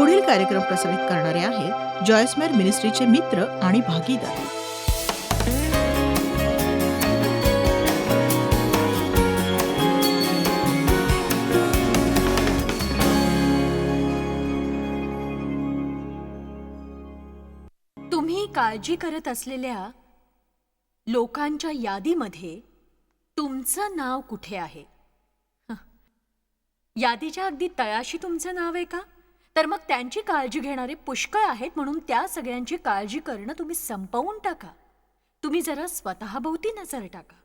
पुढील कार्यक्रम प्रसारित करणारे आहेत जॉयस्मेर मिनिस्ट्रीचे मित्र आणि भागीदार. तुम्ही काळजी करत असलेल्या लोकांच्या यादीमध्ये तुमचं नाव कुठे आहे? यादीच्या अगदी तळाशी तुमचं नाव आहे का? तर मग त्यांची काळजी घेणारे पुष्कळ आहेत म्हणून त्या सगळ्यांची काळजी करणं तुम्ही संपवून टाका. तुम्ही जरा स्वतःभोवती नजर टाका.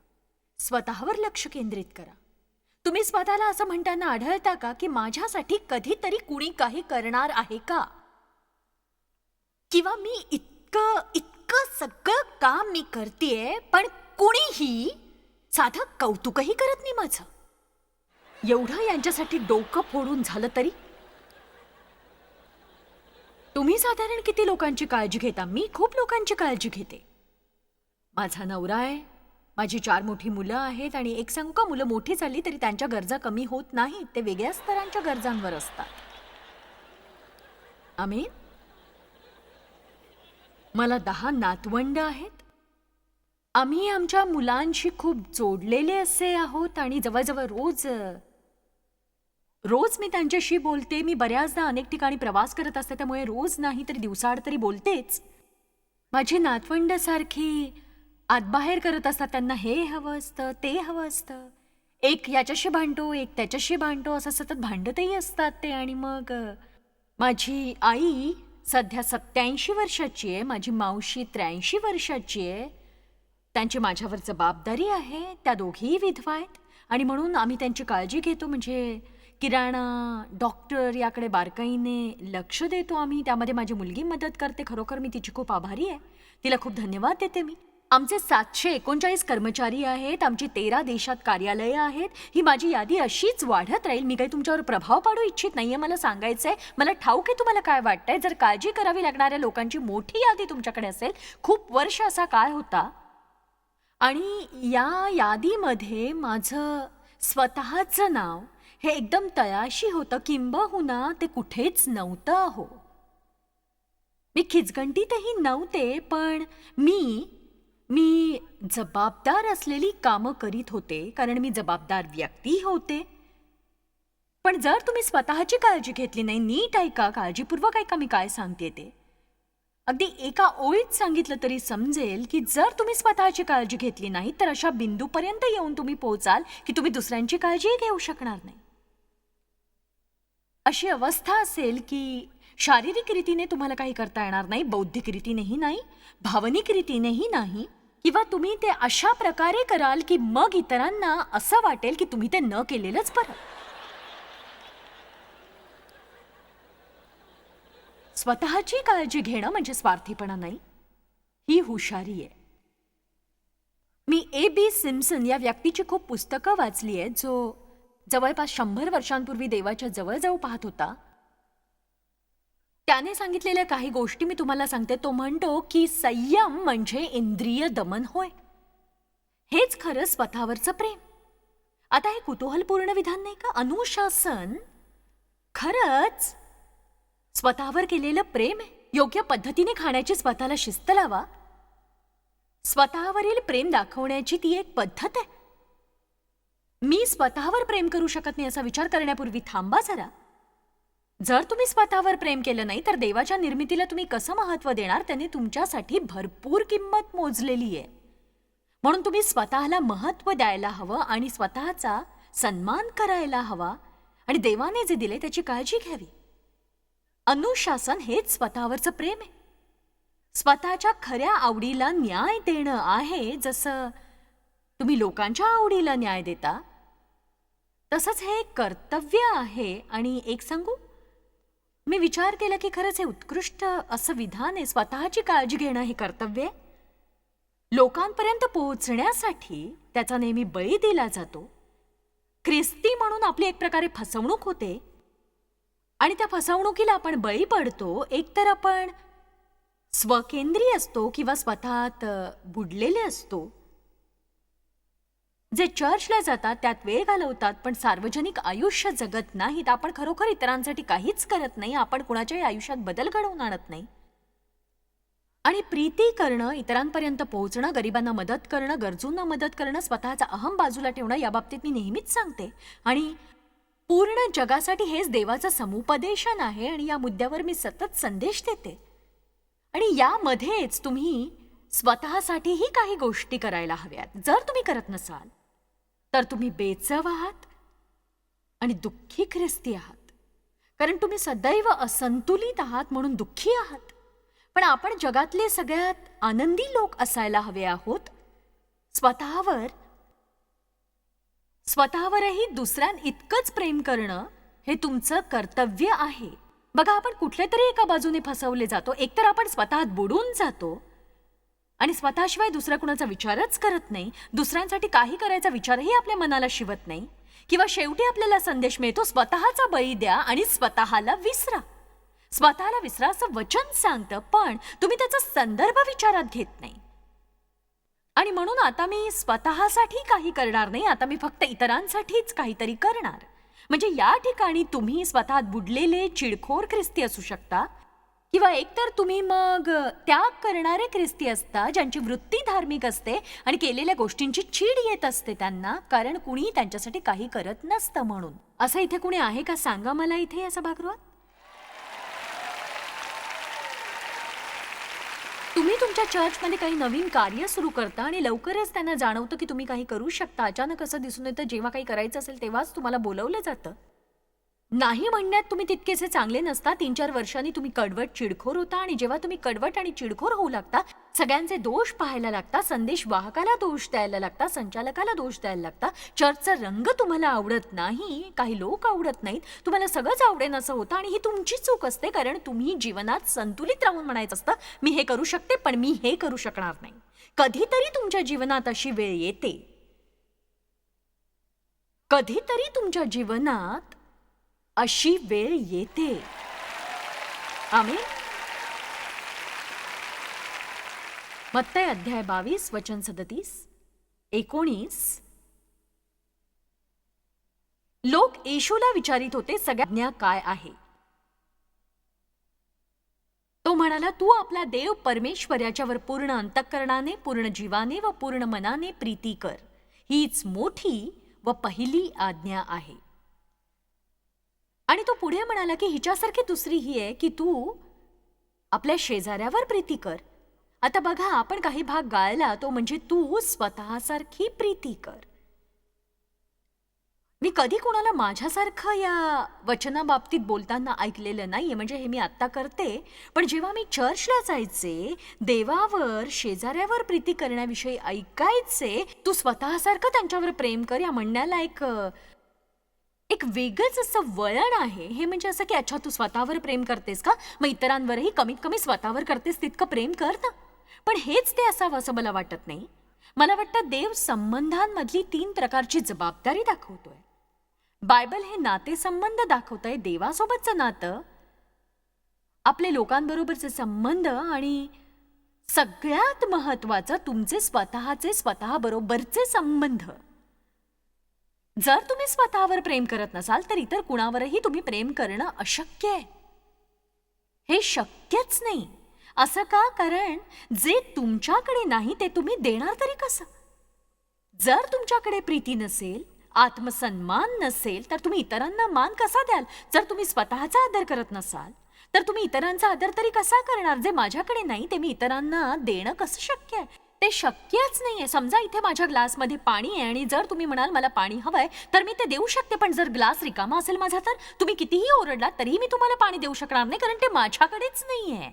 स्वतःवर लक्ष केंद्रित करा. तुम्ही स्वतःला असं म्हणताना आढळता का की माझ्यासाठी कधीतरी कुणी काही करणार आहे का? किंवा मी इतकं इतकं सगळं काम मी करतेय पण कुणीही साधं कौतुकही करत नाही माझं? एवढं यांच्यासाठी डोकं फोडून झालं तरी तुम्ही साधारण किती लोकांची काळजी घेता? मी खूप लोकांची काळजी घेते. माझा नवरा आहे. माझी चार मोठी मुलं आहेत आणि एक सांगू का मुलं मोठी झाली तरी त्यांच्या गरजा कमी होत नाहीत. ते वेगळ्या स्तरांच्या गरजांवर असतात. आम्ही मला दहा नातवंड आहेत. आम्ही आमच्या मुलांशी खूप जोडलेले असे आहोत आणि जवळजवळ रोज रोज मी त्यांच्याशी बोलते मी बऱ्याचदा अनेक ठिकाणी प्रवास करत असते त्यामुळे रोज नाही तरी दिवसाआड तरी बोलतेच. माझी नातवंडासारखी आतबाहेर करत असतात त्यांना हे हवं असतं ते हवं असतं. एक याच्याशी भांडतो एक त्याच्याशी भांडतो असं सतत भांडतही असतात ते. आणि मग माझी आई सध्या सत्याऐंशी वर्षाची आहे माझी मावशी त्र्याऐंशी वर्षाची आहे. त्यांची माझ्यावर जबाबदारी आहे त्या दोघीही विधवा आहेत. आणि म्हणून आम्ही त्यांची काळजी घेतो म्हणजे किराणा डॉक्टर याकडे बारकाईने लक्ष देतो आम्ही. त्यामध्ये माझी मुलगी मदत करते. खरोखर मी तिची खूप आभारी आहे. तिला खूप धन्यवाद देते मी. आमचे सातशे एकोणचाळीस कर्मचारी आहेत. आमची तेरा देशात कार्यालयं आहेत. ही माझी यादी अशीच वाढत राहील. मी काही तुमच्यावर प्रभाव पाडू इच्छित नाही आहे मला सांगायचं आहे मला ठाऊक आहे तुम्हाला काय वाटतंय? जर काळजी करावी लागणाऱ्या लोकांची मोठी यादी तुमच्याकडे असेल. खूप वर्ष असा काळ होता. आणि या यादीमध्ये माझं स्वतःचं नाव हे एकदम तळाशी होतं. किंबहुना ते कुठेच नव्हतं हो. मी खिचगंटीतही नव्हते पण मी मी जबाबदार असलेली कामं करीत होते कारण मी जबाबदार व्यक्ती होते. पण जर तुम्ही स्वतःची काळजी घेतली नाही नीट ऐका काळजीपूर्वक ऐका मी काय सांगते ते. अगदी एका ओळीत सांगितलं तरी समजेल की जर तुम्ही स्वतःची काळजी घेतली नाही तर अशा बिंदूपर्यंत येऊन तुम्ही पोहोचाल की तुम्ही दुसऱ्यांची काळजीही घेऊ शकणार नाही. अशी अवस्था असेल की शारीरिक रीतीने तुम्हाला काही करता येणार नाही बौद्धिक रीतीनेही नाही भावनिक रीतीनेही नाही किंवा तुम्ही ते अशा प्रकारे कराल की मग इतरांना असं वाटेल की तुम्ही ते न केलेलंच बरं. स्वतःची काळजी घेणं म्हणजे स्वार्थीपणा नाही. ही हुशारी आहे. मी ए बी सिम्सन या व्यक्तीची खूप पुस्तकं वाचली आहेत जो जवळपास शंभर वर्षांपूर्वी देवाच्या जवळ जाऊ पाहत होता. त्याने सांगितलेल्या काही गोष्टी मी तुम्हाला सांगते. तो म्हणतो की संयम म्हणजे इंद्रिय दमन होय. हेच खरं स्वतःवरचं प्रेम. आता हे कुतूहलपूर्ण विधान नाही का? अनुशासन खरंच स्वतःवर केलेलं प्रेम योग्य पद्धतीने खाण्याची स्वतःला शिस्त लावा. स्वतःवरील प्रेम दाखवण्याची ती एक पद्धत आहे. मी स्वतःवर प्रेम करू शकत नाही असा विचार करण्यापूर्वी थांबा जरा. जर तुम्ही स्वतःवर प्रेम केलं नाही तर देवाच्या निर्मितीला तुम्ही कसं महत्त्व देणार? त्याने तुमच्यासाठी भरपूर किंमत मोजलेली आहे. म्हणून तुम्ही स्वतःला महत्त्व द्यायला हवं आणि स्वतःचा सन्मान करायला हवा आणि देवाने जे दिले त्याची काळजी घ्यावी. अनुशासन हेच स्वतःवरचं प्रेम आहे. स्वतःच्या खऱ्या आवडीला न्याय देणं आहे जसं तुम्ही लोकांच्या आवडीला न्याय देता तसंच हे एक कर्तव्य आहे. आणि एक सांगू? मी विचार केला की खरंच हे उत्कृष्ट असं विधान आहे. स्वतःची काळजी घेणं हे कर्तव्य आहे. लोकांपर्यंत पोहोचण्यासाठी त्याचा नेहमी बळी दिला जातो. ख्रिस्ती म्हणून आपली एक प्रकारे फसवणूक होते. आणि त्या फसवणुकीला आपण बळी पडतो. एकतर आपण स्वकेंद्री असतो किंवा स्वतःत बुडलेले असतो. जे चर्चला जातात त्यात वेळ घालवतात पण सार्वजनिक आयुष्य जगत नाहीत. आपण खरोखर इतरांसाठी काहीच करत नाही. आपण कुणाच्याही आयुष्यात बदल घडवून आणत नाही. आणि प्रीती करणं इतरांपर्यंत पोहोचणं गरिबांना मदत करणं गरजूंना मदत करणं स्वतःचा अहम बाजूला ठेवणं या बाबतीत मी नेहमीच सांगते. आणि पूर्ण जगासाठी हेच देवाचं समुपदेशन आहे आणि या मुद्द्यावर मी सतत संदेश देते. आणि यामध्येच तुम्ही स्वतःसाठीही काही गोष्टी करायला हव्यात. जर तुम्ही करत नसाल तर तुम्ही बेचव आहात आणि दुःखी ख्रिस्ती आहात. कारण तुम्ही सदैव असंतुलित आहात म्हणून दुःखी आहात. पण आपण जगातले सगळ्यात आनंदी लोक असायला हवे आहोत. स्वतःवर स्वतःवरही दुसऱ्यां इतकंच प्रेम करणं हे तुमचं कर्तव्य आहे. बघा आपण कुठल्या तरी एका बाजूने फसवले जातो. एकतर आपण स्वतःत बुडून जातो आणि स्वतःशिवाय दुसऱ्या कुणाचा विचारच करत नाही दुसऱ्यांसाठी काही करायचा विचारही आपल्या मनाला शिवत नाही. किंवा शेवटी आपल्याला संदेश मिळतो स्वतःचा बळी द्या आणि स्वतःला विसरा. स्वतःला विसरा असं वचन सांगतं पण तुम्ही त्याचा संदर्भ विचारात घेत नाही. आणि म्हणून आता मी स्वतःसाठी काही करणार नाही आता मी फक्त इतरांसाठीच काहीतरी करणार. म्हणजे या ठिकाणी तुम्ही स्वतःत बुडलेले चिडखोर ख्रिस्ती असू शकता किंवा एकतर तुम्ही मग त्याग करणारे ख्रिस्ती असता ज्यांची वृत्ती धार्मिक असते आणि केलेल्या गोष्टींची चीड येत असते त्यांना कारण कुणी त्यांच्यासाठी काही करत नसतं म्हणून. असं इथे कुणी आहे का? सांगा मला इथे या सभागृहात तुम्ही तुमच्या चर्चमध्ये काही नवीन कार्य सुरू करता आणि लवकरच त्यांना जाणवतं की तुम्ही काही करू शकता. अचानक असं दिसून येतं जेव्हा काही करायचं असेल तेव्हाच तुम्हाला बोलवलं जातं. नाही म्हणण्यात तुम्ही तितकेसे चांगले नसता. तीन चार वर्षांनी तुम्ही कडवट चिडखोर होता आणि जेव्हा तुम्ही कडवट आणि चिडखोर होऊ लागता सगळ्यांचे दोष पाहायला लागता संदेश वाहकाला दोष द्यायला लागता संचालकाला दोष द्यायला लागता. चर्चचा रंग तुम्हाला आवडत नाही काही लोक आवडत नाहीत. तुम्हाला सगळंच आवडेन असं होतं आणि ही तुमची चूक असते कारण तुम्ही जीवनात संतुलित राहून म्हणायचं असतं मी हे करू शकते पण मी हे करू शकणार नाही. कधीतरी तुमच्या जीवनात अशी वेळ येते. कधीतरी तुमच्या जीवनात अशी वेळ येते. आम्ही मत्तय अध्याय बावीस वचन सदतीस एकोणीस. लोक येशूला विचारित होते सगळ्या काय आहे? तो म्हणाला तू आपला देव परमेश्वर याच्यावर पूर्ण अंतःकरणाने पूर्ण जीवाने व पूर्ण मनाने प्रीती कर. हीच मोठी व पहिली आज्ञा आहे. आणि तो पुढे म्हणाला की हिच्यासारखी दुसरी ही आहे की तू आपल्या शेजाऱ्यावर प्रीती कर. आता बघा आपण काही भाग गाळला तो म्हणजे तू स्वतःसारखी प्रीती कर. मी कधी कोणाला माझ्यासारखं या वचनाबाबतीत बोलताना ऐकलेलं नाहीये म्हणजे हे मी आत्ता करते. पण जेव्हा मी चर्चला जायचे देवावर शेजाऱ्यावर प्रीती करण्याविषयी ऐकायचे तू स्वतःसारखं त्यांच्यावर प्रेम कर या म्हणण्याला एक एक वेगळंच असं वळण आहे. हे म्हणजे असं की अच्छा तू स्वतःवर प्रेम करतेस का? मग इतरांवरही कमीत कमी स्वतःवर करतेस तितकं प्रेम कर ना. पण हेच ते असावं असं मला वाटत नाही. मला वाटतं देव संबंधांमधली तीन प्रकारची जबाबदारी दाखवतोय. बायबल हे नातेसंबंध दाखवतंय देवासोबतचं नातं आपले लोकांबरोबरचे संबंध आणि सगळ्यात महत्वाचं तुमचे स्वतःचे स्वतःबरोबरचे संबंध. जर तुम्ही स्वतःवर प्रेम करत नसाल तर इतर कुणावरही तुम्ही प्रेम करणं अशक्य आहे. हे शक्यच नाही. असं का? कारण जे तुमच्याकडे नाही ते तुम्ही देणार तरी कसं? जर तुमच्याकडे प्रीती नसेल आत्मसन्मान नसेल तर तुम्ही इतरांना मान कसा द्याल? जर तुम्ही स्वतःचा आदर करत नसाल तर तुम्ही इतरांचा आदर तरी कसा करणार? जे माझ्याकडे नाही ते मी इतरांना देणं कसं शक्य आहे? ते शक्यच नाहीये. समजा इथे माझ्या ग्लासमध्ये पाणी आहे आणि जर तुम्ही म्हणाल मला पाणी हवंय तर मी ते देऊ शकते. पण जर ग्लास रिकामा असेल माझा तर तुम्ही कितीही ओरडलात तरीही मी तुम्हाला पाणी देऊ शकणार नाही कारण ते माझ्याकडेच नाहीये.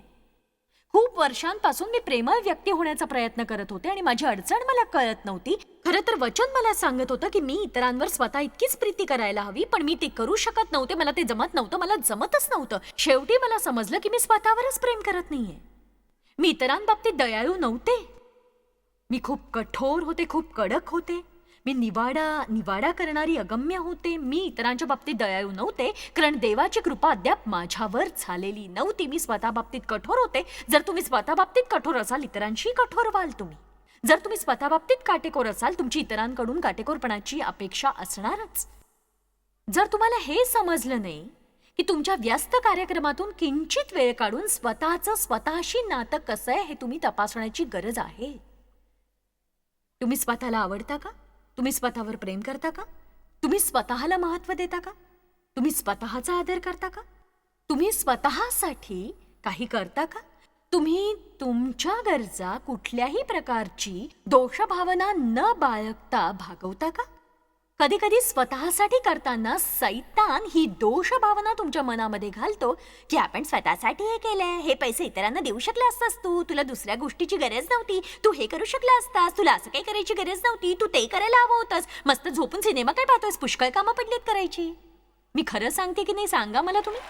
खूप वर्षांपासून मी प्रेमळ व्यक्ती होण्याचा प्रयत्न करत होते आणि माझी अडचण मला कळत नव्हती. खरं तर वचन मला सांगत होतं की मी इतरांवर स्वतः इतकीच प्रीती करायला हवी पण मी ते करू शकत नव्हते. मला ते जमत नव्हतं मला जमतच नव्हतं. शेवटी मला समजलं की मी स्वतःवरच प्रेम करत नाहीये. मी इतरांबाबतीत दयाळू नव्हते. मी खूप कठोर होते खूप कडक होते. मी निवाडा निवाडा करणारी अगम्य होते. मी इतरांच्या बाबतीत दयाळू नव्हते. कारण देवाची कृपा अद्याप माझ्यावर झालेली नव्हती. मी स्वतः बाबतीत कठोर होते. जर तुम्ही स्वतः बाबतीत कठोर असाल इतरांशी कठोर व्हाल तुम्ही. जर तुम्ही स्वतः बाबतीत काटेकोर असाल तुमची इतरांकडून काटेकोरपणाची अपेक्षा असणारच. जर तुम्हाला हे समजलं नाही की तुमच्या व्यस्त कार्यक्रमातून किंचित वेळ काढून स्वतःचं स्वतःशी नातं कसं आहे हे तुम्ही तपासण्याची गरज आहे. तुम्ही स्वतःला आवडता का? तुम्ही स्वतःवर प्रेम करता का? तुम्ही स्वतःला महत्त्व देता का? तुम्ही स्वतःचा आदर करता का? तुम्ही स्वतःसाठी काही करता का? तुम्ही तुमच्या गरजा कुठल्याही प्रकारची दोषभावना न बाळगता भागवता का? कधी कधी स्वतःसाठी करताना सैतान ही दोष भावना तुमच्या मनामध्ये घालतो की आपण स्वतःसाठी हे केलंय. हे पैसे इतरांना देऊ शकले असतास तू. तुला दुसऱ्या गोष्टीची गरज नव्हती. तू हे करू शकला असतास. तुला असं काही करायची गरज नव्हती. तू ते करायला हवं होतंस. मस्त झोपून सिनेमा काय पाहतोस? पुष्कळ कामं पडलीत करायची. मी खरं सांगते की नाही सांगा मला तुम्ही?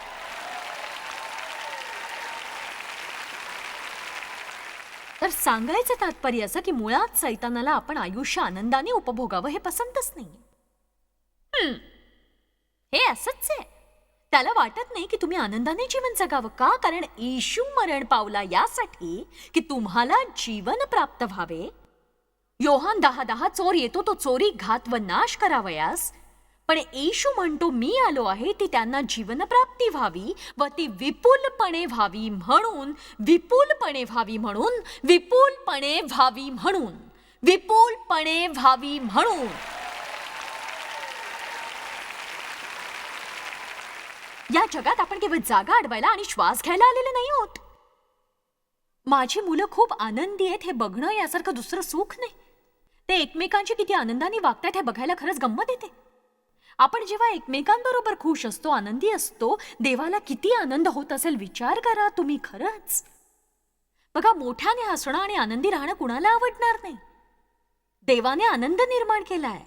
तर सांगायचं तात्पर्य असं की मुळात सैतानाला आपण आयुष्य आनंदाने उपभोगावं हे पसंतच नाही हे असंच आहे. त्याला वाटत नाही की तुम्ही आनंदाने जीवन जगावं का? कारण येशू मरण पावला यासाठी की तुम्हाला जीवन प्राप्त व्हावे. योहान दहा दहा चोर येतो तो चोरी घात व नाश करावयास. पण येशू म्हणतो मी आलो आहे ती त्यांना जीवनप्राप्ती व्हावी व ती विपुलपणे व्हावी म्हणून विपुलपणे व्हावी म्हणून विपुलपणे व्हावी म्हणून विपुलपणे व्हावी म्हणून. या जगात आपण केवळ जागा अडवायला आणि श्वास घ्यायला आलेले नाही आहोत. माझी मुलं खूप आनंदी आहेत हे बघणं यासारखं दुसरं सुख नाही. ते एकमेकांची किती आनंदाने वागतात हे बघायला खरंच गंमत येते. आपण जेव्हा एकमेकांबरोबर खुश असतो आनंदी असतो देवाला किती आनंद होत असेल विचार करा तुम्ही खरंच. बघा मोठ्याने हसणं आणि आनंदी राहणं कुणाला आवडणार नाही? देवाने आनंद निर्माण केलाय.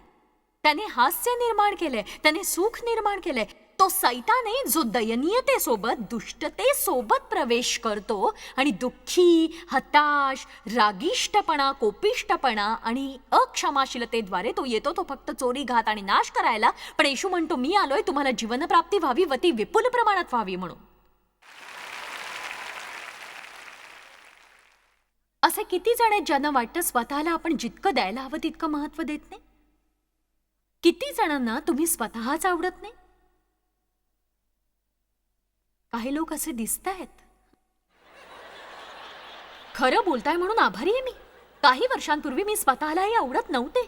त्याने हास्य निर्माण केलंय. त्याने सुख निर्माण केलंय. तो सैताने जो दयनीयतेसोबत दुष्टतेसोबत प्रवेश करतो आणि दुःखी हताश रागिष्टपणा कोपिष्टपणा आणि अक्षमाशीलतेद्वारे तो येतो तो फक्त चोरी घात आणि नाश करायला. पण येशू म्हणतो मी आलोय तुम्हाला जीवनप्राप्ती व्हावी व ती विपुल प्रमाणात व्हावी म्हणून. असे किती जण आहेत ज्यांना वाटतं स्वतःला आपण जितकं द्यायला हवं तितकं महत्त्व देत नाही? किती जणांना तुम्ही स्वतःच आवडत नाही? काही लोक असे दिसत आहेत खरं बोलताय म्हणून आभारी आहे मी. काही वर्षांपूर्वी मी स्वतःलाही आवडत नव्हते.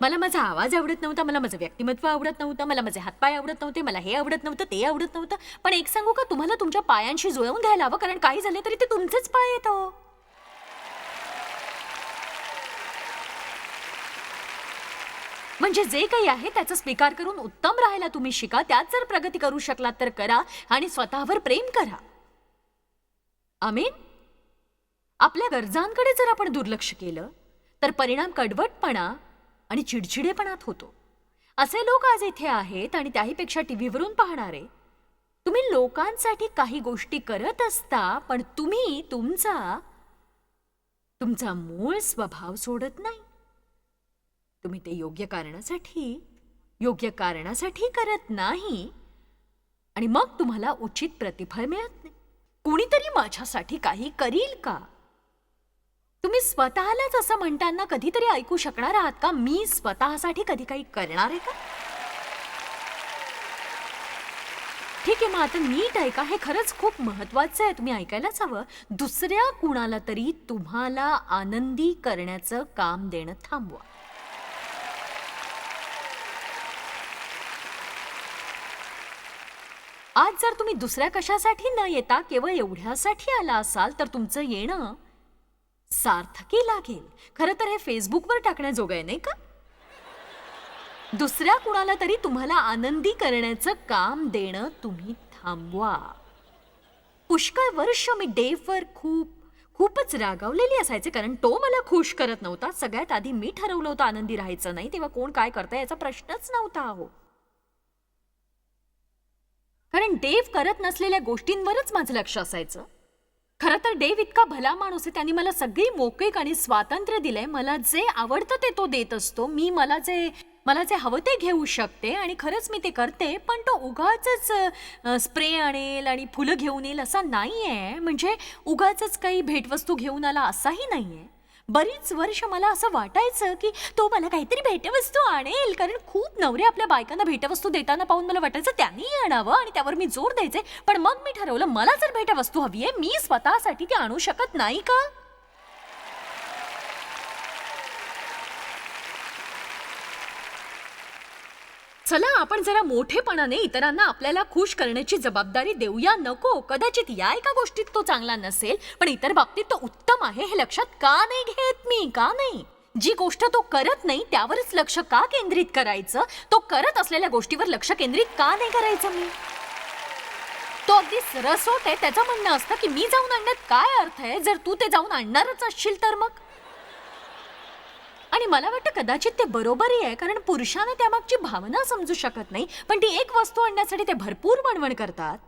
मला माझा आवाज आवडत नव्हता मला माझं व्यक्तिमत्व आवडत नव्हतं मला माझे हातपाय आवडत नव्हते मला हे आवडत नव्हतं ते आवडत नव्हतं. पण एक सांगू का तुम्हाला तुमच्या पायांशी जुळवून घ्यायला हवं कारण काही झाले तरी ते तुमचेच पाय येत म्हणजे जे काही आहे त्याचा स्वीकार करून उत्तम राहायला तुम्ही शिका त्यात जर प्रगती करू शकलात तर करा आणि स्वतःवर प्रेम करा. आमीन? आपल्या गरजांकडे जर आपण दुर्लक्ष केलं तर परिणाम कडवटपणा आणि चिडचिडेपणात होतो. असे लोक आज इथे आहेत आणि त्याहीपेक्षा टी व्हीवरून पाहणारे. तुम्ही लोकांसाठी काही गोष्टी करत असता पण तुम्ही तुमचा तुमचा मूळ स्वभाव सोडत नाही. तुम्ही ते योग्य कारणासाठी योग्य कारणासाठी करत नाही. आणि मग तुम्हाला उचित प्रतिफळ मिळत नाही. कोणीतरी माझ्यासाठी काही करील का? तुम्ही स्वतःलाच असं म्हणताना कधीतरी ऐकू शकणार आहात का? मी स्वतःसाठी कधी काही करणार आहे का? ठीक आहे मग आता नीट ऐका. हे खरंच खूप महत्वाचं आहे. तुम्ही ऐकायलाच हवं. दुसऱ्या कुणाला तरी तुम्हाला आनंदी करण्याचं काम देणं थांबवा. आज जर तुम्ही दुसऱ्या कशासाठी न येता केवळ एवढ्यासाठी आला असाल तर तुमचं येणं सार्थकी लागेल. खरं तर हे फेसबुकवर टाकण्याजोगं आहे नाही का? दुसऱ्या कुणाला तरी तुम्हाला आनंदी करण्याचं काम देणं तुम्ही थांबवा. पुष्कळ वर्ष मी डेववर खूप खूपच रागावलेली असायचे कारण तो मला खुश करत नव्हता. सगळ्यात आधी मी ठरवलं होतं आनंदी राहायचं नाही तेव्हा कोण काय करतं याचा प्रश्नच नव्हता अहो. कारण डेव्ह करत नसलेल्या गोष्टींवरच माझं लक्ष असायचं. खरं तर डेव्ह इतका भला माणूस आहे त्यांनी मला सगळी मोकळीक आणि स्वातंत्र्य दिलंय. मला जे आवडतं ते तो देत असतो. मी मला जे मला जे हवं ते घेऊ शकते आणि खरंच मी ते करते पण तो उगाच स्प्रे आणेल आणि फुलं घेऊन येईल असा नाही आहे म्हणजे उगाच काही भेटवस्तू घेऊन आला असाही नाही आहे बरीच वर्ष मला असं वाटायचं की तो मला काहीतरी भेटवस्तू आणेल. कारण खूप नवरे आपल्या बायकांना भेटवस्तू देताना पाहून मला वाटायचं त्यांनी आणावं आणि त्यावर मी जोर द्यायचे. पण मग मी ठरवलं मला जर भेटवस्तू हवी आहे मी स्वतःसाठी ती आणू शकत नाही का? चला आपण जरा मोठेपणाने इतरांना आपल्याला खुश करण्याची जबाबदारी देऊया. नको कदाचित या एका गोष्टीत तो चांगला नसेल पण इतर बाबतीत तो उत्तम आहे हे लक्षात का नाही घेत मी? का नाही? जी गोष्ट तो करत नाही त्यावरच लक्ष का केंद्रित करायचं? तो करत असलेल्या गोष्टीवर लक्ष केंद्रित का नाही करायचं मी? तो अगदी सरसोट आहे त्याचं म्हणणं असतं की मी जाऊन आणण्यात काय अर्थ आहे? जर तू ते जाऊन आणणारच असशील तर मग? आणि मला वाटतं कदाचित ते बरोबरही आहे कारण पुरुषांना त्यामागची भावना समजू शकत नाही पण ती एक वस्तू आणण्यासाठी ते भरपूर वणवण करतात.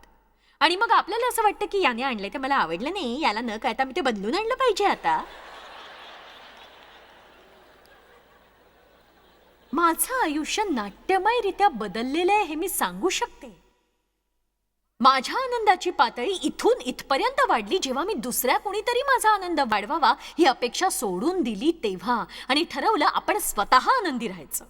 आणि मग आपल्याला असं वाटतं की याने आणले ते मला आवडलं नाही याला न कळता मी ते बदलून आणलं पाहिजे आता. माझं आयुष्य नाट्यमयरित्या बदललेलं आहे हे मी सांगू शकते. माझ्या आनंदाची पातळी इथून इथपर्यंत वाढली जेव्हा मी दुसऱ्या कोणीतरी माझा आनंद वाढवावा ही अपेक्षा सोडून दिली तेव्हा आणि ठरवलं आपण स्वतः आनंदी राहायचं.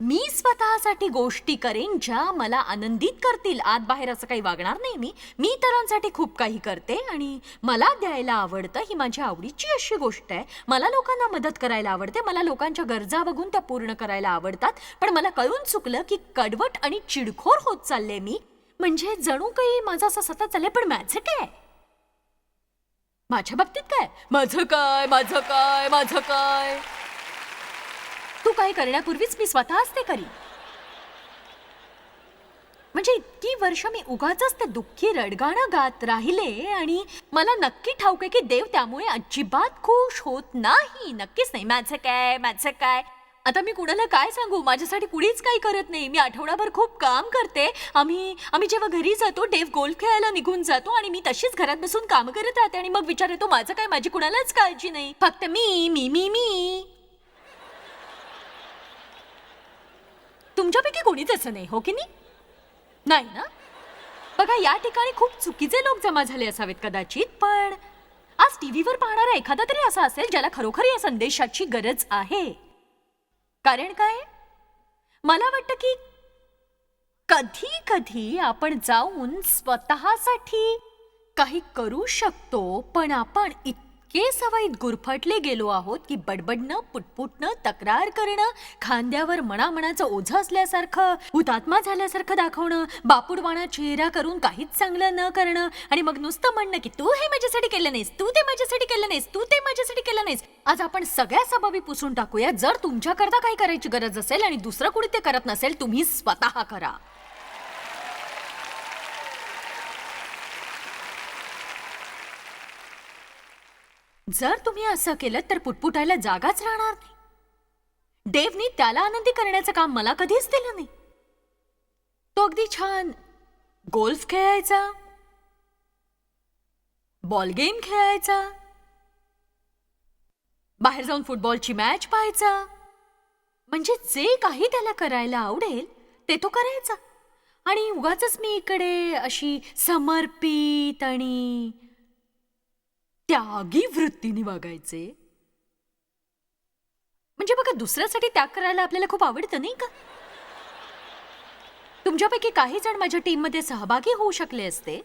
मी स्वतःसाठी गोष्टी करेन ज्या मला आनंदित करतील. आत बाहेर असं काही वागणार नाही मी. मी इतरांसाठी खूप काही करते आणि मला द्यायला आवडतं ही माझ्या आवडीची अशी गोष्ट आहे. मला लोकांना मदत करायला आवडते. मला लोकांच्या गरजा बघून त्या पूर्ण करायला आवडतात. पण मला कळून चुकलं की कडवट आणि चिडखोर होत चालले मी. म्हणजे जणू काही माझं असं सतत चाललंय पण माझं काय? माझ्या बाबतीत काय? माझं काय? माझं काय? माझं काय? तू काय करण्यापूर्वीच मी स्वतःच ते करी म्हणजे इतकी वर्ष मी उगाच ते दुःखी रडगाणं गात राहिले आणि मला नक्की ठाऊक आहे की देव त्यामुळे अजिबात खुश होत नाही. नक्कीच नाही. माझं काय? माझं काय? आता मी कुणाला काय सांगू? माझ्यासाठी कुणीच काही करत नाही. मी आठवडाभर खूप काम करते. आम्ही आम्ही जेव्हा घरी जातो डेव गोल्फ खेळायला निघून जातो आणि मी तशीच घरात बसून काम करत राहते आणि मग विचार येतो माझं काय? माझी कुणालाच काळजी नाही. फक्त मी मी मी मी. तुमच्यापैकी कोणीच असं नाही हो की नाही? नाही ना? बघा या ठिकाणी खूप चुकीचे लोक जमा झाले असावेत कदाचित पण आज टीव्हीवर पाहणारा एखादा तरी असा असेल ज्याला खरोखर या संदेशाची गरज आहे. कारण काय? मला वाटतं की कधी कधी आपण जाऊन स्वतःसाठी काही करू शकतो पण आपण इतके सवयीत गुरफटले गेलो आहोत की बडबडणं पुटपुटणं तक्रार करणं खांद्यावर मनामनाचं ओझं असल्यासारखं हुतात्मा झाल्यासारखं दाखवणं बापुडवाणा चेहरा करून काहीच चांगलं न करणं आणि मग नुसतं म्हणणं की तू हे माझ्यासाठी केलं नाहीस तू ते माझ्यासाठी केलं नाहीस तू ते माझ्यासाठी केलं नाहीस. आज आपण सगळ्या सबाबी पुसून टाकूया. जर तुमच्याकरता काही करायची गरज असेल आणि दुसरं कुणी ते करत नसेल तुम्ही स्वतः करा. जर तुम्ही असं केलं तर पुटपुटायला जागाच राहणार नाही. देवनी त्याला आनंदी करण्याचं काम मला कधीच दिलं नाही. तो अगदी छान गोल्फ खेळायचा बॉल गेम खेळायचा बाहेर जाऊन फुटबॉलची मॅच पाहायचा. म्हणजे जे काही त्याला करायला आवडेल ते तो करायचा. आणि उगाच मी इकडे अशी समर्पित आणि त्यागी वृत्तीने वागायचे म्हणजे बघा दुसऱ्यासाठी त्याग करायला आपल्याला खूप आवडतं नाही का? तुमच्यापैकी काही जण माझ्या टीममध्ये सहभागी होऊ शकले असते.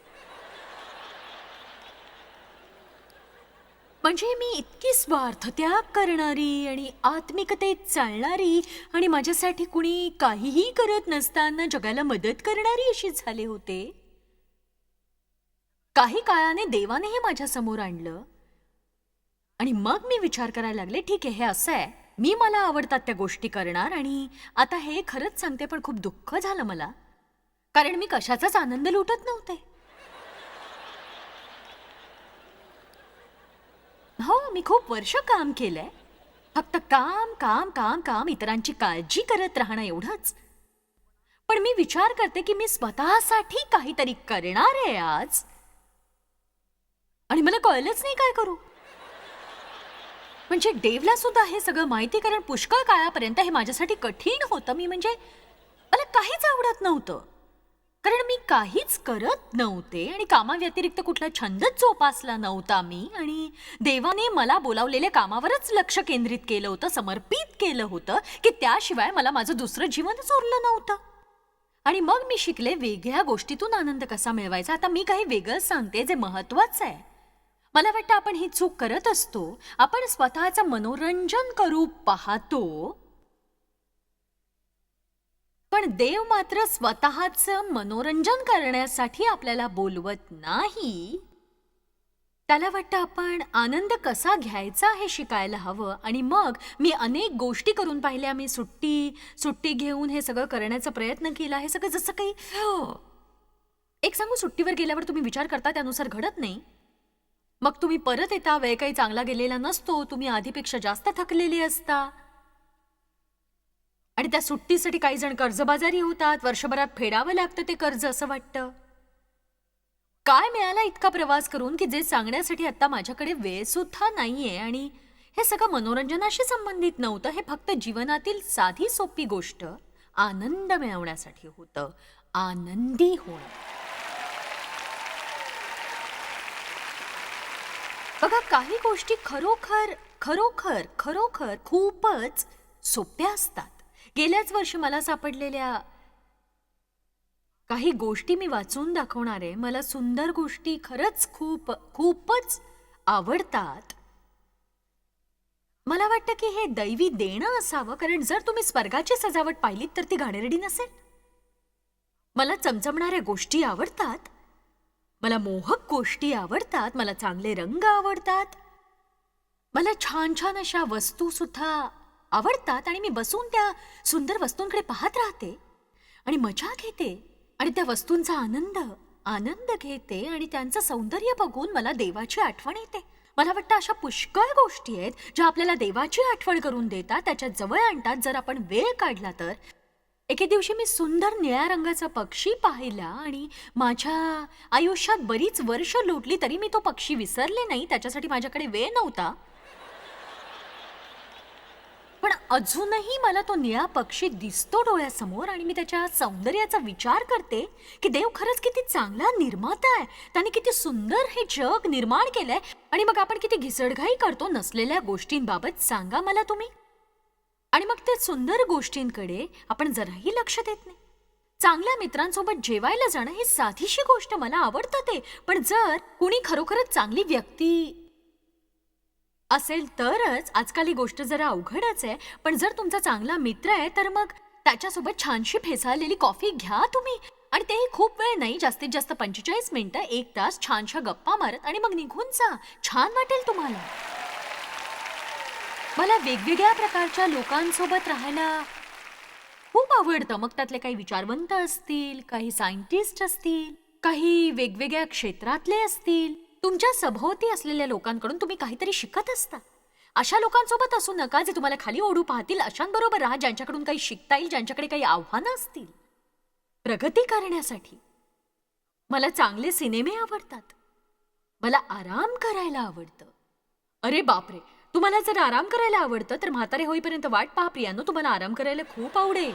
म्हणजे मी इतकी स्वार्थ त्याग करणारी आणि आत्मिकतेत चालणारी आणि माझ्यासाठी कुणी काहीही करत नसताना जगाला मदत करणारी अशी झाले होते. काही काळाने देवाने हे माझ्यासमोर आणलं. आणि मग मी विचार करायला लागले ठीक आहे हे असं आहे. मी मला आवडतात त्या गोष्टी करणार आणि आता हे खरंच सांगते पण खूप दुःख झालं मला. कारण मी कशाचाच आनंद लुटत नव्हते. हो मी खूप वर्ष काम केलंय. फक्त काम काम काम काम इतरांची काळजी करत राहणं एवढंच. पण मी विचार करते की मी स्वतःसाठी काहीतरी करणार आहे आज? आणि मला कळलंच नाही काय करू. म्हणजे डेवला सुद्धा हे सगळं माहिती कारण पुष्कळ काळापर्यंत हे माझ्यासाठी कठीण होतं. मी म्हणजे मला काहीच आवडत नव्हतं. कारण मी काहीच करत नव्हते आणि कामाव्यतिरिक्त कुठला छंदच जोपासला नव्हता मी. आणि देवाने मला बोलावलेल्या कामावरच लक्ष केंद्रित केलं होतं समर्पित केलं होतं की त्याशिवाय मला माझं दुसरं जीवनच उरलं नव्हतं. आणि मग मी शिकले वेगळ्या गोष्टीतून आनंद कसा मिळवायचा? आता मी काही वेगळंच सांगते जे महत्वाचं आहे. मला वाटतं आपण ही चूक करत असतो. आपण स्वतःचं मनोरंजन करू पाहतो. पण देव मात्र स्वतःचं मनोरंजन करण्यासाठी आपल्याला बोलवत नाही. त्याला वाटतं आपण आनंद कसा घ्यायचा हे शिकायला हवं. आणि मग मी अनेक गोष्टी करून पाहिल्या. मी सुट्टी सुट्टी घेऊन हे सगळं करण्याचा प्रयत्न केला. हे सगळं जसं काही हो. एक सांगू सुट्टीवर गेल्यावर तुम्ही विचार करता त्यानुसार घडत नाही? मग तुम्ही परत येता? वेळ काही चांगला गेलेला नसतो. तुम्ही आधीपेक्षा जास्त थकलेली असता. आणि त्या सुट्टीसाठी काही जण कर्जबाजारी होतात. वर्षभरात फेडावं लागतं ते कर्ज असं वाटतं. काय मिळाला इतका प्रवास करून की जे सांगण्यासाठी आता माझ्याकडे वेळ सुद्धा नाहीये? आणि हे सगळं मनोरंजनाशी संबंधित नव्हतं. हे फक्त जीवनातील साधी सोपी गोष्ट आनंद मिळवण्यासाठी होतं. आनंदी होणं. बघा काही गोष्टी खरोखर खरोखर खरोखर खूपच सोप्या असतात. गेल्याच वर्षी मला सापडलेल्या काही गोष्टी मी वाचून दाखवणार आहे. मला सुंदर गोष्टी खरंच खूप खूपच आवडतात. मला वाटतं की हे दैवी देणं असावं कारण जर तुम्ही स्वर्गाची सजावट पाहिलीत तर ती घाणेरडी नसेल. मला चमचमणाऱ्या गोष्टी आवडतात. मला मोहक गोष्टी आवडतात मला चांगले रंग आवडतात. मला छान छान अशा वस्तू सुद्धा आवडतात आणि मी बसून त्या सुंदर वस्तूंकडे पाहत राहते आणि मजा घेते आणि त्या वस्तूंचा आनंद आनंद घेते आणि त्यांचं सौंदर्य बघून मला देवाची आठवण येते. मला वाटतं अशा पुष्कळ गोष्टी आहेत ज्या आपल्याला देवाची आठवण करून देतात त्याच्याजवळ आणतात. जर आपण वेळ काढला तर एके दिवशी मी सुंदर निळ्या रंगाचा पक्षी पाहिला आणि माझ्या आयुष्यात बरीच वर्ष लोटली तरी मी तो पक्षी विसरले नाही. त्याच्यासाठी माझ्याकडे वेळ नव्हता. पण अजूनही मला तो निळा पक्षी दिसतो डोळ्यासमोर आणि मी त्याच्या सौंदर्याचा विचार करते की देव खरंच किती चांगला निर्माता आहे. त्याने किती सुंदर हे जग निर्माण केलंय. आणि मग आपण किती घिसडघाई करतो नसलेल्या गोष्टींबाबत सांगा मला तुम्ही. आणि मग त्या सुंदर गोष्टींकडे आपण जराही लक्ष देत नाही. चांगल्या मित्रांसोबत जेवायला जाणं ही साधीशी गोष्ट मला आवडतं ते पण जर कुणी खरोखरच चांगली व्यक्ती असेल तरच आजकाल ही गोष्ट जरा अवघडच आहे. पण जर तुमचा चांगला मित्र आहे तर मग त्याच्यासोबत छानशी फेसाळलेली कॉफी घ्या तुम्ही. आणि तेही खूप वेळ नाही जास्तीत जास्त पंचेचाळीस मिनिटं एक तास छानशा गप्पा मारत आणि मग निघून जा. छान वाटेल तुम्हाला. मला वेगवेगळ्या प्रकारच्या लोकांसोबत राहायला खूप आवडतं. मग त्यातले काही विचारवंत असतील काही सायंटिस्ट असतील काही वेगवेगळ्या क्षेत्रातले असतील. तुमच्या सभोवती असलेल्या लोकांकडून तुम्ही काहीतरी शिकत असता. अशा लोकांसोबत असू नका जे तुम्हाला खाली ओढू पाहतील अशांबरोबर राहा ज्यांच्याकडून काही शिकता येईल ज्यांच्याकडे काही आव्हानं असतील. प्रगती करण्यासाठी. मला चांगले सिनेमे आवडतात. मला आराम करायला आवडतं. अरे बापरे! तुम्हाला जर आराम करायला आवडतं तर म्हातारे होईपर्यंत वाट पहा प्रियानो. तुम्हाला आराम करायला खूप आवडेल.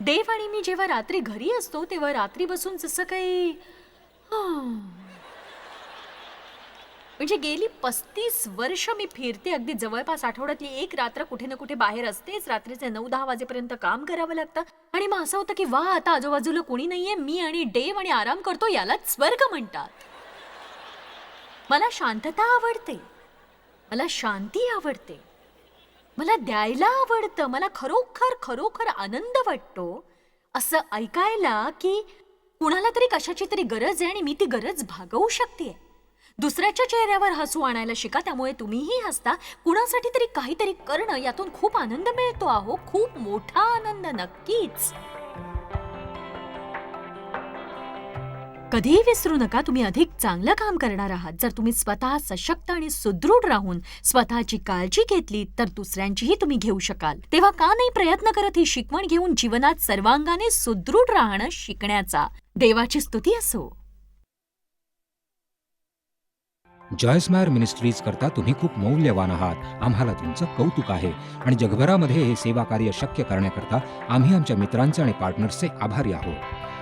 देव आणि मी जेव्हा रात्री घरी असतो तेव्हा रात्री बसून जसं काही म्हणजे गेली पस्तीस वर्ष मी फिरते. अगदी जवळपास आठवड्यातली एक रात्र कुठे ना कुठे बाहेर असतेच. रात्रीचे नऊ दहा वाजेपर्यंत काम करावं लागतं. आणि मग असं होतं की वा आता आजूबाजूला कोणी नाहीये. मी आणि देव आणि आराम करतो यालाच स्वर्ग म्हणतात. मला शांतता आवडते. मला शांती आवडते. मला द्यायला आवडतं. मला खरोखर खरोखर आनंद वाटतो. असं ऐकायला की कुणाला तरी कशाची तरी गरज आहे आणि मी ती गरज भागवू शकते दुसऱ्याच्या चेहऱ्यावर हसू आणायला शिका त्यामुळे तुम्हीही हसता. कुणासाठी तरी काहीतरी करणं यातून खूप आनंद मिळतो आहो खूप मोठा आनंद नक्कीच. कधीही विसरू नका तुम्ही अधिक चांगलं काम करणार आहात. जर तुम्ही स्वतः सशक्त आणि सुदृढ राहून स्वतःची काळजी घेतली तर दुसऱ्यांचीही तुम्ही घेऊ शकाल. तेव्हा का नाही प्रयत्न करत ही शिकवण घेऊन जीवनात सर्वांगाने सुदृढ राहणं शिकण्याचा देवाची स्तुती असो. जॉयस्मायर मिनिस्ट्रीज करता तुम्ही खूप मौल्यवान आहात. आम्हाला तुमचं कौतुक आहे. आणि जगभरामध्ये हे सेवा कार्य शक्य करण्याकरता आम्ही आमच्या मित्रांचे आणि पार्टनर्सचे आभारी आहोत.